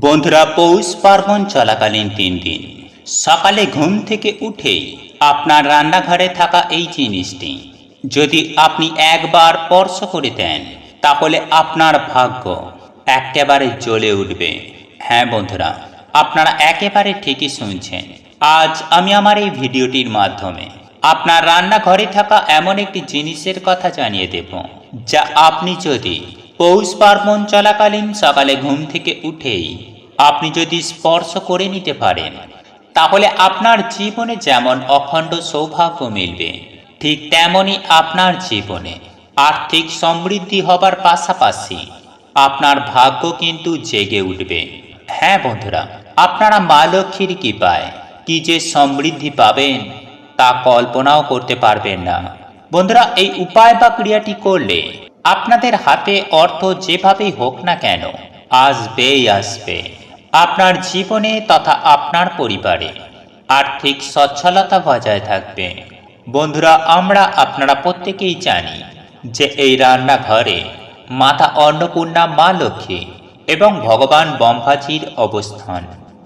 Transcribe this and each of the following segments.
বন্ধুরা, পৌষ পার্বণ চলাকালীন তিন দিন। সকালে ঘুম থেকে উঠেই আপনার রান্নাঘরে থাকা এই জিনিসটি, যদি আপনি একবার স্পর্শ করে দেন, তাহলে আপনার ভাগ্য একেবারে জ্বলে উঠবে। হ্যাঁ বন্ধুরা, আপনারা একেবারে ঠিকই শুনছেন। আজ আমি আমার এই ভিডিওটির মাধ্যমে আপনার রান্নাঘরে থাকা এমন একটি জিনিসের কথা জানিয়ে দেব, যা আপনি যদি পৌষ পার্বণ চলাকালীন সকালে ঘুম থেকে উঠেই আপনি যদি স্পর্শ করে নিতে পারেন, তাহলে আপনার জীবনে যেমন অখণ্ড সৌভাগ্য মিলবে, ঠিক তেমনই আপনার জীবনে আর্থিক সমৃদ্ধি হবার পাশাপাশি আপনার ভাগ্য কিন্তু জেগে উঠবে। হ্যাঁ বন্ধুরা, আপনারা মা লক্ষ্মীর কৃপায় কি যে সমৃদ্ধি পাবেন তা কল্পনাও করতে পারবেন না। বন্ধুরা, এই উপায় বা ক্রিয়াটি করলে আপনাদের হাতে অর্থ যেভাবেই হোক না কেন আসবেই আসবে। আপনার জীবনে তথা আপনার পরিবারে আর্থিক সচ্ছলতা বজায় থাকবে। বন্ধুরা, আমরা আপনারা প্রত্যেকেই জানি যে এই রান্নাঘরে মাতা অন্নপূর্ণা, মা লক্ষ্মী এবং ভগবান বম্ভাজির অবস্থান।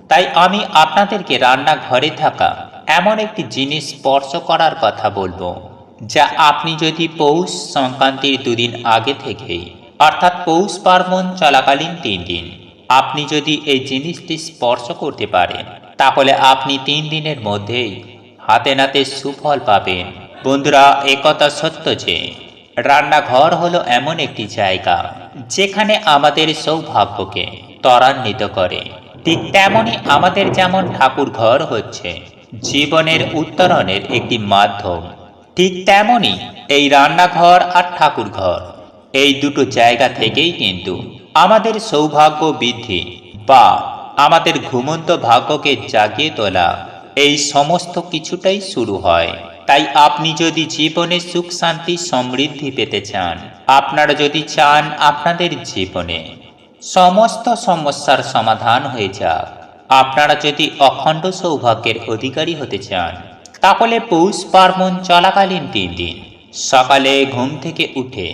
তাই আমি আপনাদেরকে রান্নাঘরে থাকা এমন একটি জিনিস স্পর্শ করার কথা বলব। যা আপনি যদি পৌষ সংক্রান্তির দুদিন আগে থেকেই, অর্থাৎ পৌষ পার্বণ চলাকালীন তিন দিন, আপনি যদি এই জিনিসটি স্পর্শ করতে পারেন, তাহলে আপনি তিন দিনের মধ্যেই হাতে নাতে সুফল পাবেন। বন্ধুরা একথা সত্য যে, রান্নাঘর হলো এমন একটি জায়গা, যেখানে আমাদের সৌভাগ্যকে ত্বরান্বিত করে। ঠিক তেমনই আমাদের যেমন ঠাকুর ঘর হচ্ছে, জীবনের উত্তরণের একটি মাধ্যম। ঠিক তেমনই এই রান্নাঘর আর ঠাকুর ঘর এই দুটো জায়গা থেকেই কিন্তু আমাদের সৌভাগ্য বৃদ্ধি বা আমাদের ঘুমন্ত ভাগ্যকে জাগিয়ে তোলা এই সমস্ত কিছুটাই শুরু হয়। তাই আপনি যদি জীবনে সুখ, শান্তি, সমৃদ্ধি পেতে চান, আপনারা যদি চান আপনাদের জীবনে সমস্ত সমস্যার সমাধান হয়ে যাক, আপনারা যদি অখণ্ড সৌভাগ্যের অধিকারী হতে চান তাহলে পৌষ পার্বণ চলাকালীন তিন দিন। সকালে ঘুম থেকে উঠে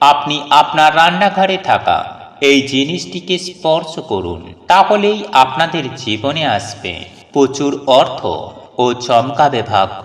আপনি আপনার রান্নাঘরে থাকা এই জিনিসটিকে স্পর্শ করুন, তাহলেই আপনাদের জীবনে আসবে প্রচুর অর্থ ও চমকাবে ভাগ্য।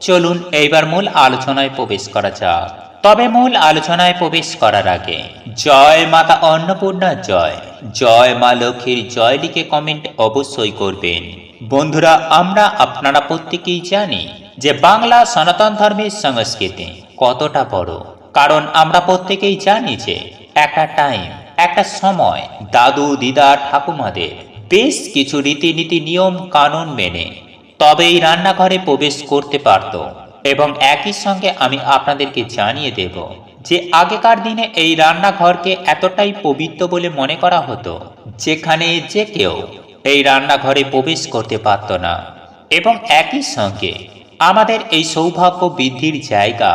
চলুন এইবার মূল আলোচনায় প্রবেশ করা যাক। তবে মূল আলোচনায় প্রবেশ করার আগে জয় মাতা অন্নপূর্ণা জয়। জয় মা লক্ষ্মীর জয় লিখে কমেন্ট অবশ্যই করবেন। বন্ধুরা, আমরা আপনারা প্রত্যেকেই জানি যে বাংলা সনাতন ধর্মের সংস্কৃতি কতটা বড়। কারণ আমরা প্রত্যেকেই জানি যে একটা টাইম একটা সময় দাদু, দিদা, ঠাকুমাদের বেশ কিছু রীতিনীতি, নিয়ম, কানুন মেনে তবেই রান্নাঘরে প্রবেশ করতে পারত। এবং একই সঙ্গে আমি আপনাদেরকে জানিয়ে দেব যে আগেকার দিনে এই রান্নাঘরকে এতটাই পবিত্র বলে মনে করা হতো, যেখানে যে কেউ এই রান্নাঘরে প্রবেশ করতে পারত না এবং একই সঙ্গে আমাদের এই সৌভাগ্য বৃদ্ধির জায়গা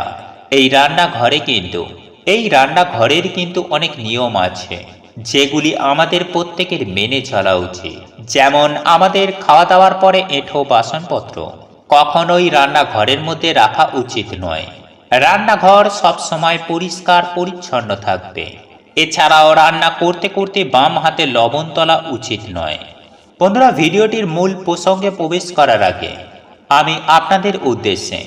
এই রান্নাঘরে কিন্তু, এই রান্নাঘরের কিন্তু অনেক নিয়ম আছে, যেগুলি আমাদের প্রত্যেকের মেনে চলা উচিত। যেমন আমাদের খাওয়া দাওয়ার পরে এঁঠো বাসনপত্র, কখনোই রান্নাঘরের মধ্যে রাখা উচিত নয়। রান্নাঘর সবসময় পরিষ্কার পরিচ্ছন্ন থাকবে। এছাড়াও রান্না করতে করতে বাম হাতে লবণ তোলা উচিত নয়। বন্ধুরা, ভিডিওটির মূল প্রসঙ্গে প্রবেশ করার আগে আমি আপনাদের উদ্দেশ্যে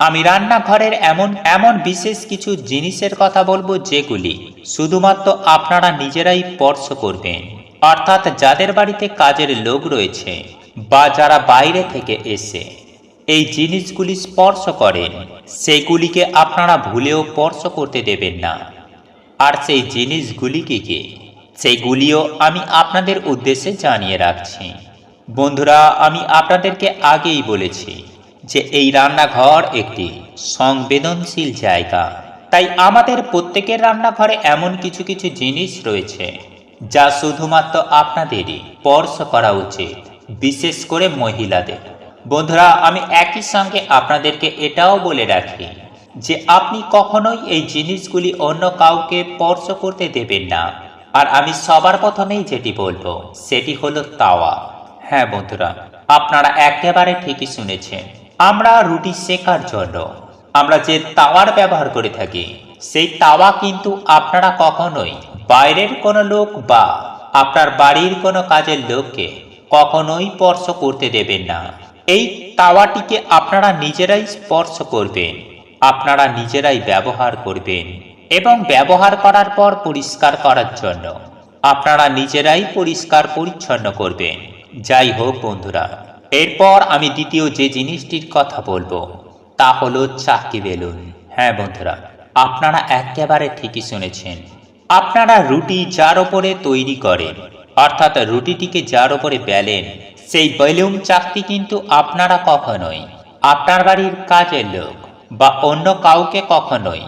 আমি রান্নাঘরের এমন এমন বিশেষ কিছু জিনিসের কথা বলব যেগুলি শুধুমাত্র আপনারা নিজেরাই স্পর্শ করবেন। অর্থাৎ যাদের বাড়িতে কাজের লোক রয়েছে বা যারা বাইরে থেকে এসে এই জিনিসগুলি স্পর্শ করেন, সেগুলিকে আপনারা ভুলেও স্পর্শ করতে দেবেন না। আর সেই জিনিসগুলি কি কি সেগুলিও আমি আপনাদের উদ্দেশ্যে জানিয়ে রাখছি। বন্ধুরা, আমি আপনাদেরকে আগেই বলেছি যে এই রান্নাঘর একটি সংবেদনশীল জায়গা। তাই আমাদের প্রত্যেকের রান্নাঘরে এমন কিছু কিছু জিনিস রয়েছে যা শুধুমাত্র আপনাদেরই স্পর্শ করা উচিত, বিশেষ করে মহিলাদের। বন্ধুরা, আমি একই সঙ্গে আপনাদেরকে এটাও বলে রাখি যে আপনি কখনোই এই জিনিসগুলি অন্য কাউকে স্পর্শ করতে দেবেন না। আর আমি সবার প্রথমেই যেটি বলব, সেটি হলো তাওয়া। হ্যাঁ বন্ধুরা, আপনারা একেবারে ঠিকই শুনেছেন, আমরা রুটি শেখার জন্য, আমরা যে তাওয়ার ব্যবহার করে থাকি, সেই তাওয়া কিন্তু আপনারা কখনোই বাইরের কোনো লোক বা আপনার বাড়ির কোনো কাজের লোককে কখনোই স্পর্শ করতে দেবেন না। এই তাওয়াটিকে আপনারা নিজেরাই স্পর্শ করবেন, আপনারা নিজেরাই ব্যবহার করবেন। এবং ব্যবহার করার পর পরিষ্কার করার জন্য। আপনারা নিজেরাই পরিষ্কার পরিচ্ছন্ন করবেন। যাই হোক, বন্ধুরা, এরপর আমি দ্বিতীয় যে জিনিসটির কথা বলব, তা হলো চাকি বেলুন। হ্যাঁ বন্ধুরা, আপনারা একেবারে ঠিকই শুনেছেন। আপনারা রুটি যার ওপরে তৈরি করেন, অর্থাৎ রুটিটিকে যার ওপরে বেলেন, সেই বেলুন চাকতি কিন্তু আপনারা কখনোই, আপনার বাড়ির কাজের লোক, বা অন্য কাউকে কখনোই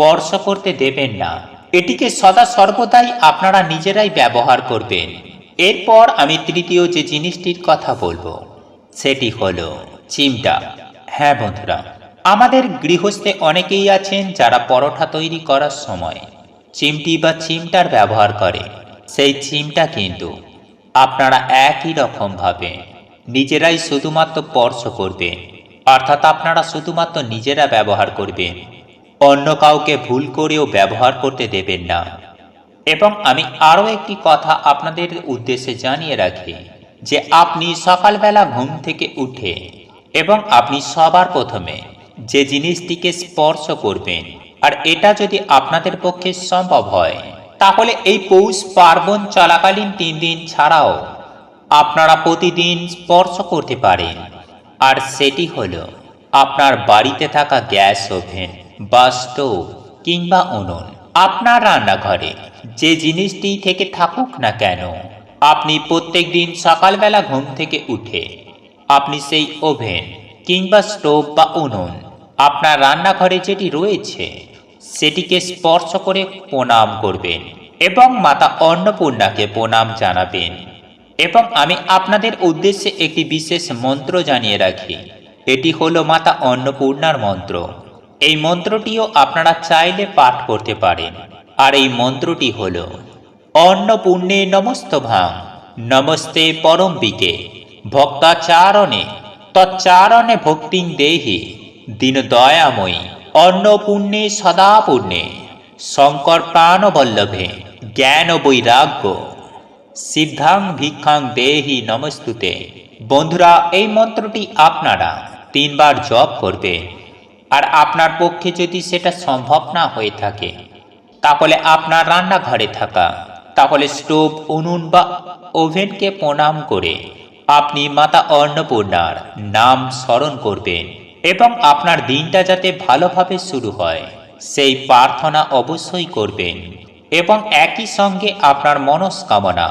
স্পর্শ করতে দেবেন না। এটিকে সদা সর্বদাই আপনারা নিজেরাই ব্যবহার করবেন। এরপর আমি তৃতীয় যে জিনিসটির কথা বলব, সেটি হলো চিমটা। হ্যাঁ বন্ধুরা, আমাদের গৃহস্থে অনেকেই আছেন যারা পরোটা তৈরি করার সময় চিমটি বা চিমটার ব্যবহার করে। সেই চিমটা কিন্তু আপনারা একই রকমভাবে নিজেরাই শুধুমাত্র স্পর্শ করবেন। অর্থাৎ আপনারা শুধুমাত্র নিজেরা ব্যবহার করবেন। অন্য কাউকে ভুল করেও ব্যবহার করতে দেবেন না। এবং আমি আরও একটি কথা আপনাদের উদ্দেশ্যে জানিয়ে রাখি যে আপনি সকালবেলা ঘুম থেকে উঠে এবং আপনি সবার প্রথমে যে জিনিসটিকে স্পর্শ করবেন, আর এটা যদি আপনাদের পক্ষে সম্ভব হয়, তাহলে এই পৌষ পার্বণ চলাকালীন তিন দিন ছাড়াও আপনারা প্রতিদিন স্পর্শ করতে পারেন। আর সেটি হলো আপনার বাড়িতে থাকা গ্যাস ওভেন। বা স্টোভ কিংবা উনুন। আপনার রান্নাঘরে যে জিনিসটি থেকে থাকুক না কেন, আপনি প্রত্যেক দিন সকালবেলা ঘুম থেকে উঠে আপনি সেই ওভেন কিংবা স্টোভ বা উনুন, আপনার রান্নাঘরে যেটি রয়েছে, সেটিকে স্পর্শ করে প্রণাম করবেন এবং মাতা অন্নপূর্ণাকে প্রণাম জানাবেন। এবং আমি আপনাদের উদ্দেশ্যে একটি বিশেষ মন্ত্র জানিয়ে রাখি। এটি হলো মাতা অন্নপূর্ণার মন্ত্র। এই মন্ত্রটিও আপনারা চাইলে পাঠ করতে পারেন। আর এই মন্ত্রটি হল, অন্নপূর্ণে নমস্ত ভাং নমস্তে পরমবিকে ভক্তাচারণে, তচ্চারণে ভক্তিং দেহি দীন দয়াময়ী অন্নপূর্ণে সদা পূর্ণে শঙ্কর প্রাণবল্লভে জ্ঞান বৈরাগ্য সিদ্ধাং ভিক্ষাং দেহি নমস্তুতে। বন্ধুরা, এই মন্ত্রটি আপনারা তিনবার জপ করবে আর আপনার পক্ষে যদি সেটা সম্ভব না হয়ে থাকে, তাহলে আপনার রান্নাঘরে থাকা, তাহলে স্টোভ, উনুন বা ওভেনকে প্রণাম করে আপনি মাতা অন্নপূর্ণার নাম স্মরণ করবেন এবং আপনার দিনটা যাতে ভালোভাবে শুরু হয়, সেই প্রার্থনা অবশ্যই করবেন এবং একই সঙ্গে আপনার মনস্কামনা,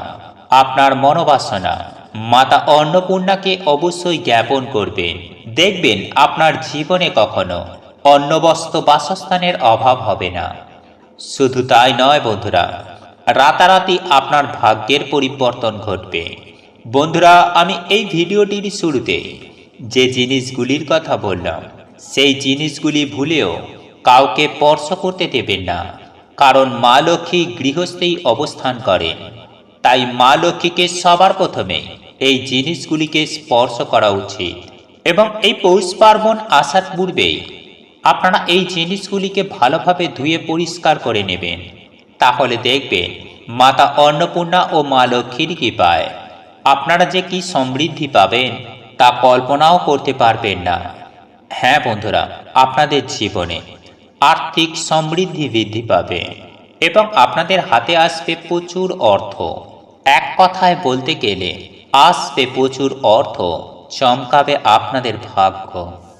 আপনার মনোবাসনা মাতা অন্নপূর্ণাকে অবশ্যই জ্ঞাপন করবেন। দেখবেন আপনার জীবনে কখনো অন্নবস্ত্র বাসস্থানের অভাব হবে না। শুধু তাই নয় বন্ধুরা, রাতারাতি আপনার ভাগ্যের পরিবর্তন ঘটবে। বন্ধুরা, আমি এই ভিডিওটির শুরুতে যে জিনিসগুলির কথা বললাম, সেই জিনিসগুলি ভুলেও কাউকে স্পর্শ করতে দেবেন না। কারণ মা লক্ষ্মী গৃহস্থেই অবস্থান করেন। তাই মা লক্ষ্মীকে সবার প্রথমে এই জিনিসগুলিকে স্পর্শ করা উচিত। এবং এই পৌষ পার্বণ আসার পূর্বেই আপনারা এই জিনিসগুলিকে ভালোভাবে ধুয়ে পরিষ্কার করে নেবেন। তাহলে দেখবেন মাতা অন্নপূর্ণা ও মা লক্ষ্মীর কৃপায় আপনারা যে কি সমৃদ্ধি পাবেন তা কল্পনাও করতে পারবেন না। হ্যাঁ বন্ধুরা, আপনাদের জীবনে আর্থিক সমৃদ্ধি বৃদ্ধি পাবে এবং আপনাদের হাতে আসবে প্রচুর অর্থ। এক কথায় বলতে গেলে আসবে প্রচুর অর্থ চমকাবে আপনাদের ভাগ্য।